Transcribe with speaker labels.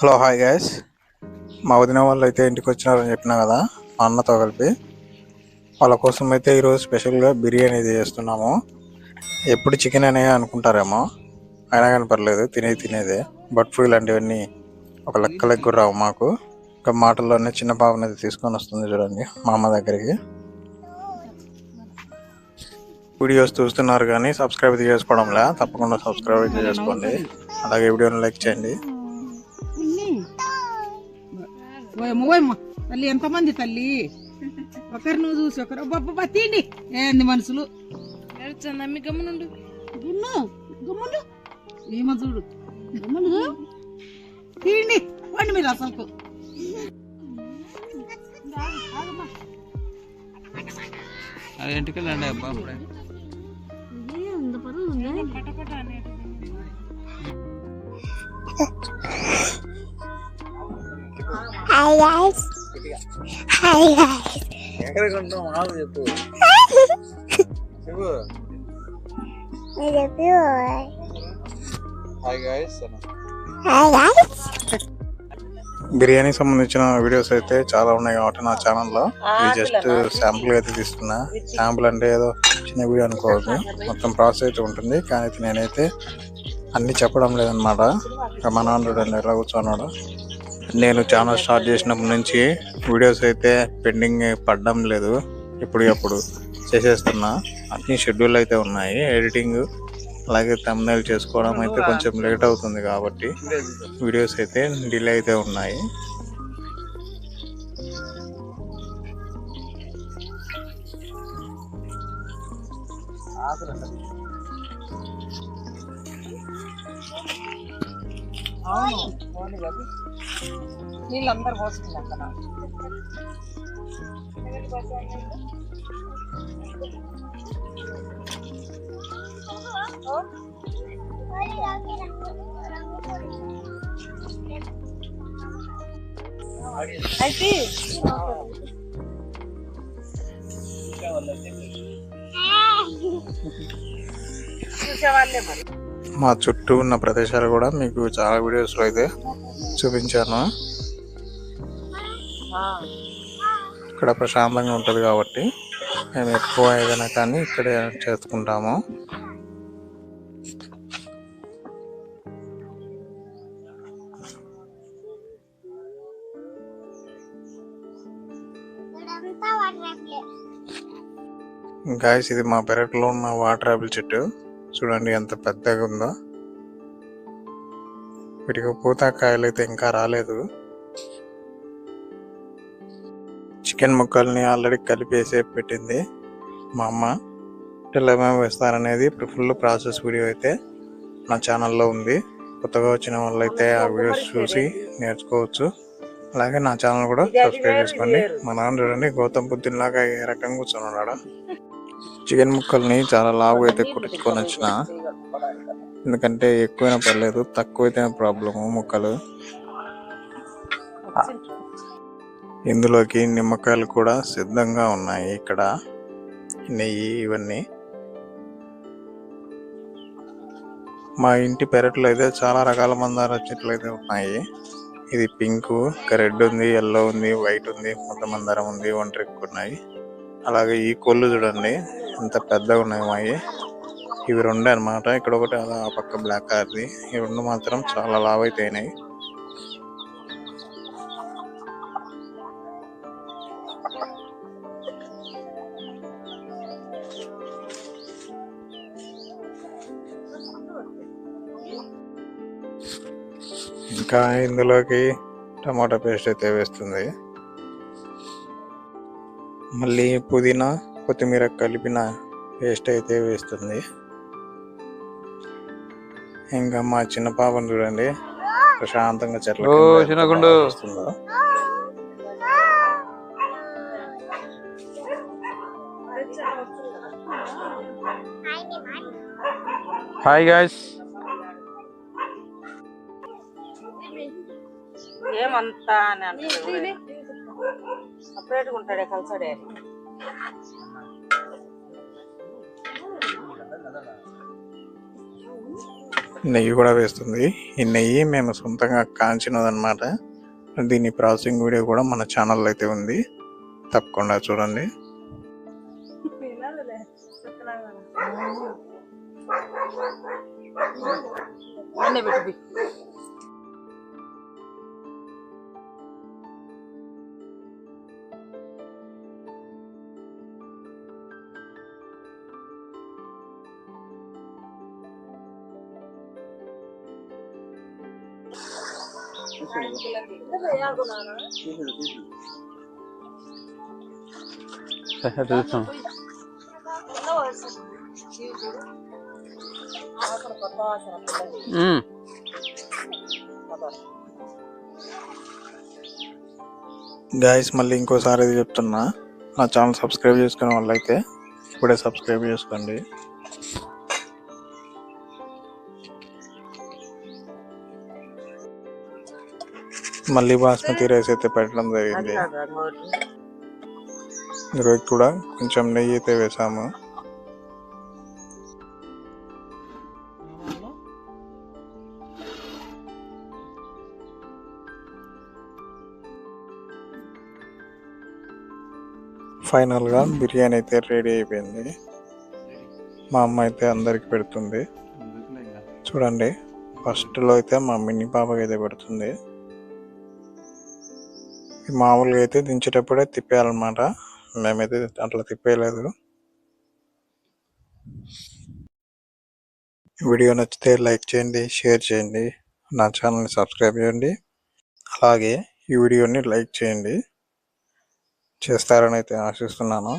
Speaker 1: Hello hi guys మా వదిన వాళ్ళు అయితే ఇంటికి వచ్చినారని చెప్పినా కదా మా అన్నతో కలిపి. వాళ్ళ కోసం అయితే ఈరోజు స్పెషల్గా బిర్యానీ అయితే చేస్తున్నాము. ఎప్పుడు చికెన్ అనే అనుకుంటారేమో అయినా కానీ పర్లేదు తినేది తినేదే. బట్ ఫ్రూ ఇలాంటివన్నీ ఒక లెక్క లెగ్గు రావు మాకు. ఇంకా మాటల్లోనే చిన్న పాపని అయితే తీసుకొని వస్తుంది చూడండి మా అమ్మ దగ్గరికి. వీడియోస్ చూస్తున్నారు కానీ సబ్స్క్రైబ్ చేసుకోవడంలా చేసుకోవడంలే తప్పకుండా సబ్స్క్రైబ్ చేసుకోండి. అలాగే వీడియోని లైక్ చేయండి.
Speaker 2: ఓయమ్మ ఓయమ్మ తల్లి ఎంతమంది తల్లి? ఒకరు నువ్వు చూసి ఒకరు అబ్బబ్బబ్బా తీండి ఏంది మనుషులు
Speaker 3: నమ్మి గమ్మునుండు
Speaker 2: గుమ్ము గుమ్ముండు ఏమో చూడు. గుమ్ముండు తీండి పండి మీరు అసలుకు.
Speaker 4: ఇంటికి వెళ్ళండి అబ్బా అప్పుడే.
Speaker 3: అనేది
Speaker 4: ఎక్కడికి ఉంటాం చెప్పు. చెప్పు. Hi guys.
Speaker 1: బిర్యానీ సంబంధించిన వీడియోస్ అయితే చాలా ఉన్నాయి కాబట్టి నా ఛానల్లో. ఇది జస్ట్ శాంపుల్ అయితే తీస్తున్నా శాంపుల్ అంటే ఏదో చిన్న వీడియో అనుకోవద్దు. మొత్తం ప్రాసెస్ అయితే ఉంటుంది. కానీ అయితే నేనైతే అన్ని చెప్పడం లేదనమాట ఇంకా మా నాన్న చూడండి ఎలా కూర్చున్నాడు. నేను ఛానల్ స్టార్ట్ చేసినప్పటి నుంచి వీడియోస్ అయితే పెండింగ్ పడడం లేదు. ఇప్పుడు అప్పుడు చేసేస్తున్నా. అన్ని షెడ్యూల్ అయితే ఉన్నాయి. ఎడిటింగ్ అలాగే తమ్నైల్ చేసుకోవడం అయితే కొంచెం లేట్ అవుతుంది కాబట్టి వీడియోస్ అయితే డిలే అయితే ఉన్నాయి.
Speaker 2: నీళ్ళందరూ పోసుకున్నాం కదా అయితే చూసేవాళ్ళే మరి
Speaker 1: మా చుట్టూ ఉన్న ప్రదేశాలు కూడా మీకు చాలా వీడియోస్లో అయితే చూపించాను. ఇక్కడ ప్రశాంతంగా ఉంటుంది కాబట్టి మేము ఎక్కువ ఏదైనా కానీ ఇక్కడే చేసుకుంటాము. గాయస్ ఇది మా పెరట్లో ఉన్న వాటర్ ఆపిల్ చెట్టు. చూడండి ఎంత పెద్దగా ఉందో. వీటికి పూత కాయలు అయితే ఇంకా రాలేదు. చికెన్ ముక్కల్ని ఆల్రెడీ కలిపేసి పెట్టింది మా అమ్మ. ఇలా వేస్తారనేది ఫుల్ ప్రాసెస్ వీడియో అయితే నా ఛానల్లో ఉంది. కొత్తగా వచ్చిన వాళ్ళైతే ఆ వీడియోస్ చూసి నేర్చుకోవచ్చు. అలాగే నా ఛానల్ కూడా సబ్స్క్రైబ్ చేసుకోండి. మా నాన్న చూడండి గౌతమ్ బుద్ధుని లాగా ఏ రకంగా కూర్చొని చికెన్ ముక్కల్ని చాలా లావుగా అయితే కుట్టించుకొని వచ్చిన. ఎందుకంటే ఎక్కువైనా పర్లేదు తక్కువైతే ప్రాబ్లము ముక్కలు. ఇందులోకి నిమ్మకాయలు కూడా సిద్ధంగా ఉన్నాయి ఇక్కడ. నెయ్యి ఇవన్నీ. మా ఇంటి పెరట్లో అయితే చాలా రకాల మందార చెట్లు అయితే ఉన్నాయి. ఇది పింక్ ఇంకా రెడ్ ఉంది ఎల్లో ఉంది వైట్ ఉంది మొత్తం మందారం ఉంది ఒంటరికి ఉన్నాయి. అలాగే ఈ కొల్లు చూడండి. ఇంత పెద్దగా ఉన్నాయి మావి ఇవి రెండు అన్నమాట. ఇక్కడ ఒకటి ఆ పక్క బ్లాక్ కలర్ది ఈ రెండు మాత్రం చాలా లావ్ అయితే అయినాయి ఇంకా ఇందులోకి టమాటా పేస్ట్ అయితే వేస్తుంది. మళ్ళీ పుదీనా కొత్తిమీర కలిపిన పేస్ట్ అయితే వేస్తుంది. ఇంకా మా చిన్న పాపను చూడండి. ప్రశాంతంగా చెట్ల.
Speaker 4: హాయ్ గాయస్
Speaker 2: ఏమంతా అని అంటాడు సపరేట్గా ఉంటాడే కలిసాడే.
Speaker 1: నెయ్యి కూడా వేస్తుంది. ఈ నెయ్యి మేము సొంతంగా కాంచినదనమాట దీని ప్రాసెసింగ్ వీడియో కూడా మన ఛానల్లో అయితే ఉంది. తప్పకుండా చూడండి.
Speaker 2: అన్నీ
Speaker 4: చూస్తాం
Speaker 1: గాయస్ మళ్ళీ ఇంకోసారి ఇది చెప్తున్నా. నా ఛానల్ సబ్స్క్రైబ్ చేసుకునే వాళ్ళైతే ఇప్పుడే సబ్స్క్రైబ్ చేసుకోండి. మళ్ళీ బాస్మతి రైస్ అయితే పెట్టడం జరిగింది. ఈరోజు కూడా కొంచెం నెయ్యి అయితే వేసాము. ఫైనల్గా బిర్యానీ అయితే రెడీ అయిపోయింది. మా అమ్మ అయితే అందరికి పెడుతుంది. చూడండి ఫస్ట్లో అయితే మా మిన్ని పాపకి అయితే పెడుతుంది. మామూలుగా అయితే దించేటప్పుడే తిప్పేయాలన్నమాట. మేమైతే అట్లా తిప్పేయలేదు. వీడియో నచ్చితే లైక్ చేయండి షేర్ చేయండి నా ఛానల్ని సబ్స్క్రైబ్ చేయండి. అలాగే ఈ వీడియోని లైక్ చేయండి. చేస్తారని అయితే ఆశిస్తున్నాను.